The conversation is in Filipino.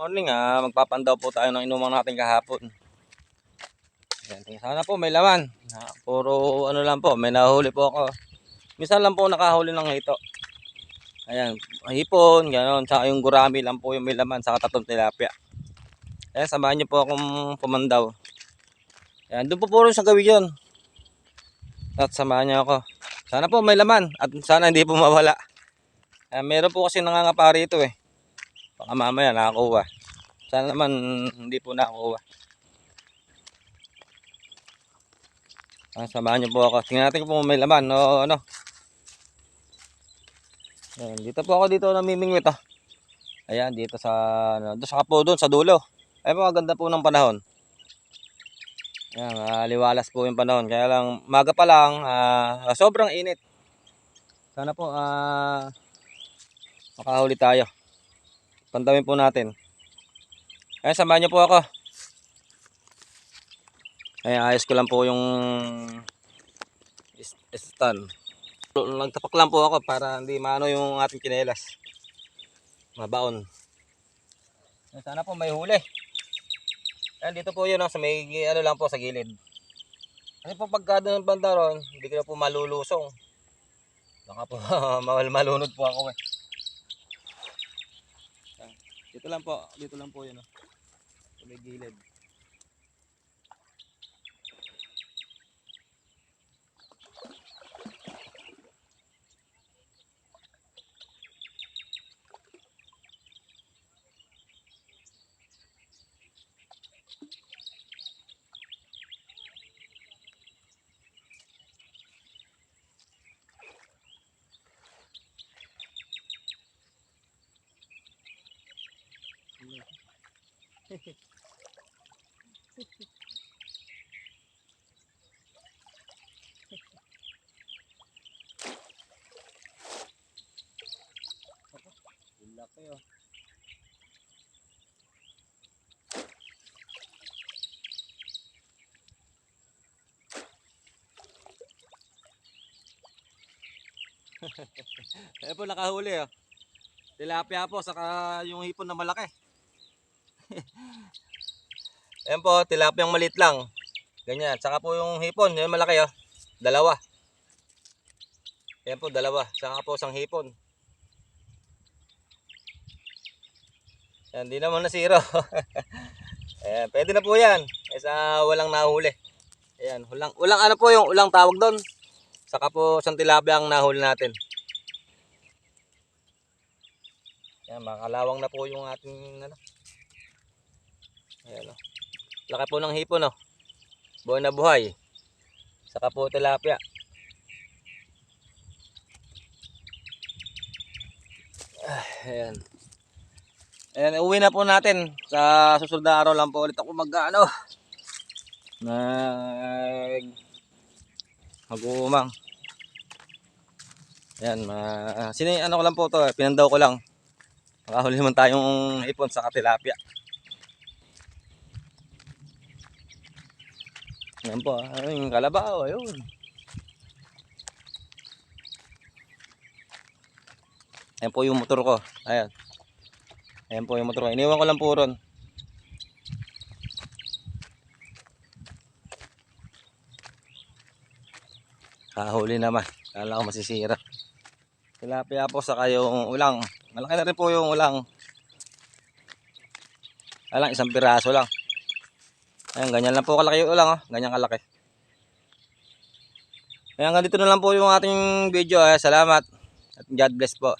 Morning ah, magpapandaw po tayo ng inuman natin kahapon. Ayan, sana po may laman. Puro ano lang po, may nahuli po ako. Minsan lang po nakahuli ng hito. Ayan, hipon, gano'n. Tsaka yung gurami lang po yung may laman, saka tatong tilapia. Ayan, samahan niyo po akong pumandaw. Ayan, doon po puro sa gawin yun. At samahan niyo ako. Sana po may laman at sana hindi po mawala. Ayan, meron po kasi nangangapa rito eh. Baka mamaya nakakuha. Sana naman hindi po nakakuha. Ah, samahan niyo po ako. Tingnan natin kung may laman o ano. Ayan, dito po ako dito namimingwit ah. Ayan, dito sa ano, doon sa kapo doon sa dulo. Ay po, ganda po ng panahon. Ayan, ah, liwalas po yung panahon. Kaya lang, maga pa lang, ah, sobrang init. Sana po, ah, makahuli tayo. Pantawin po natin. Ayan, samahan niyo po ako. Ayan, ayos ko lang po yung stand. Nagtapak lang po ako para hindi maano yung ating kinelas. Mabaon. Sana po may huli. Ayan, dito po yun, oh, sa may ano lang po sa gilid. Kasi po pagka ng banda ron, hindi ko po malulusong. Baka po mal- malunod po ako eh. Dito lang po, dito lang po yun. Oh. Sa gilid. Laki oh. eh po nakahuli oh. Tilapia po saka yung hipon na malaki. Ayan po, tilapia maliit lang. Ganyan. Saka po yung hipon, yung malaki oh. Dalawa. Ayan po, dalawa. Saka po isang hipon. Yan, di naman nasiro. Ayan, pwede na po yan. Kaysa walang nahuli. Ayan, ulang, ulang ano po yung ulang tawag doon. Saka po isang tilapia ang nahuli natin. Ayan, makalawang na po yung ating ano. Ayan o. Laki po ng hipon o. Buhay na buhay. Saka po tilapia. Ah, ayan. Ayan, uwi na po natin. Sa susunod na araw lang po ulit ako mag ano. Nag mag-uumang. Ayan, ma sini ano ko lang po to, eh, pinandaw ko lang. Makahuli naman tayong ipon sa tilapia. Ayan po, ah, yung kalabaw, ayun. Ayan po yung motor ko. Ayan. Ayan po yung motor ko. Iniwan ko lang po ron. Kahuli naman. Kala ko masisira. Tilapia po sa kayong ulang. Malaki na rin po yung ulang. Alang isang piraso lang. Ayan, ganyan lang po kalaki yung ulang. Oh. Ganyan kalaki. Ayan, hanggang dito na lang po yung ating video. Eh. Salamat. At God bless po.